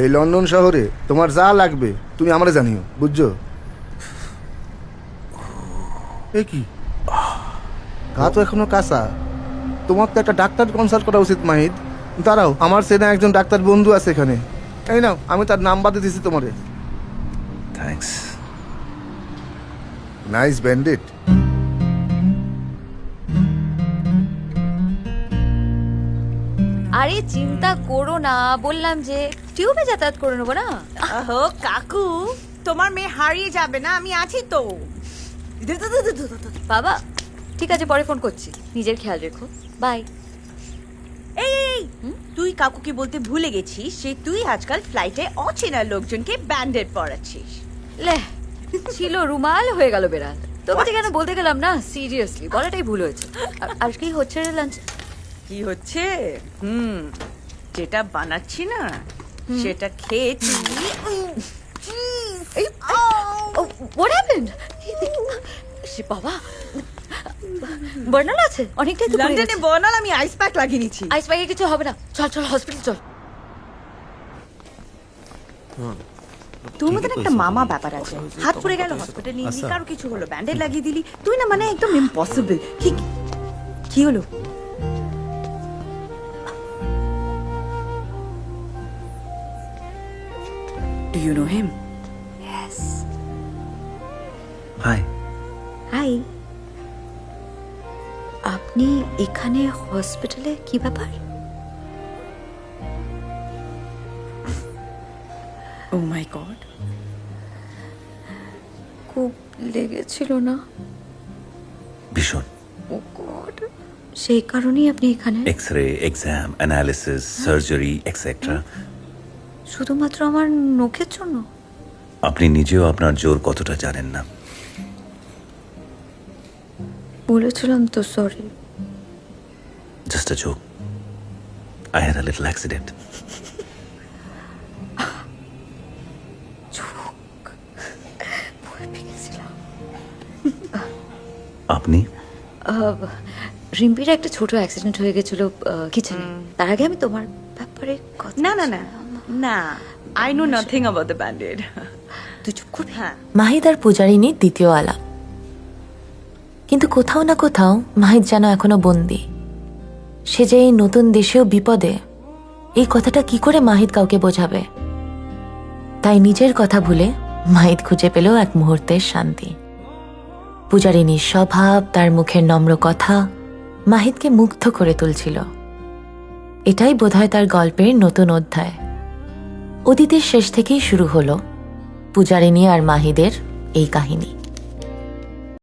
এই লন্ডন শহরে তোমার যা লাগবে তুমি আমারে জানিও বুঝছ? এ কি? গা তো এখনও কাঁচা। তোমার তো একটা ডাক্তার কনসাল্ট করা উচিত মাহিদ দাঁড়াও আমার সেনা একজন ডাক্তার বন্ধু আছে এখানে। এই নাও আমি তার নাম্বার দিয়ে দিছি তোমারে। থ্যাঙ্কস নাইস ব্যান্ডেড আরে চিন্তা করো না বললাম যে টিউবে যাতায়াত করে নেব না? আহো কাকু তোমার মেয়ে হারিয়ে যাবে না আমি আছি তো। বাবা ঠিক আছে পরে ফোন করছি। নিজের খেয়াল রেখো। বাই এই তুই কাকুকে বলতে ভুলে গেছিস যে তুই আজকাল ফ্লাইটে অচেনা লোকজনকে ব্যান্ডেড পড়াচ্ছিস লে ছিল রুমাল হয়ে গেল বেড়াল। তোমাকে কেন বলতে গেলাম না? সিরিয়াসলি বলাটাই ভুল হয়েছে। আর- আর কি হচ্ছে রে লাঞ্চ কি হচ্ছে? হুম যেটা বানাচ্ছি না সেটা খেয়ে তুই হোয়াট হ্যাপেন্ড সে বাবা বার্নাল আছে? অনেকটাই তো লন্ডনে বনাল আমি আইস প্যাক লাগিয়ে নিচ্ছি। আইস ব্যাগে কিছু হবে না। চল চল হসপিটাল চল। তোর মতন একটা মামা ব্যাপার আছে। হাত পড়ে গেল হসপিটাল নিয়ে কারও কিছু হলো ব্যান্ডেড লাগিয়ে দিলি। তুই না মানে একদম ইম্পসিবল কি কি হলো? Do you know him hi hi আপনি এখানে হসপিটালে কি ব্যাপার? ও মাই গড খুব লেগেছিল না? ভীষণ। ও গড সেই কারণেই আপনি এখানে? X ray exam analysis surgery etcetera শুধুমাত্র আমার নখের জন্য? আপনি নিজেও আপনার জোর কতটা জানেন না। বলেছিলাম তো sorry just a joke I had a little accident আপনি? রিম্পির একটা ছোট অ্যাক্সিডেন্ট হয়ে গেছিল কিচেনে তার আগে আমি তোমার ব্যাপারে কথা না না না। না I know nothing about the banded তুই চুপ করবি হ্যাঁ। মাহিদ আর পূজারিনীর দ্বিতীয় আলাপ কিন্তু কোথাও না কোথাও মাহিদ যেন এখনও বন্দি। সে যে এই নতুন দেশেও বিপদে এই কথাটা কি করে মাহিদ কাউকে বোঝাবে? তাই নিজের কথা ভুলে মাহিদ খুঁজে পেল এক মুহূর্তের শান্তি। পূজারিনীর স্বভাব তার মুখের নম্র কথা মাহিদকে মুগ্ধ করে তুলছিল। এটাই বোধহয় তার গল্পের নতুন অধ্যায়। অতীতের শেষ থেকেই শুরু হলো পূজারিনী আর মাহিদের এই কাহিনী।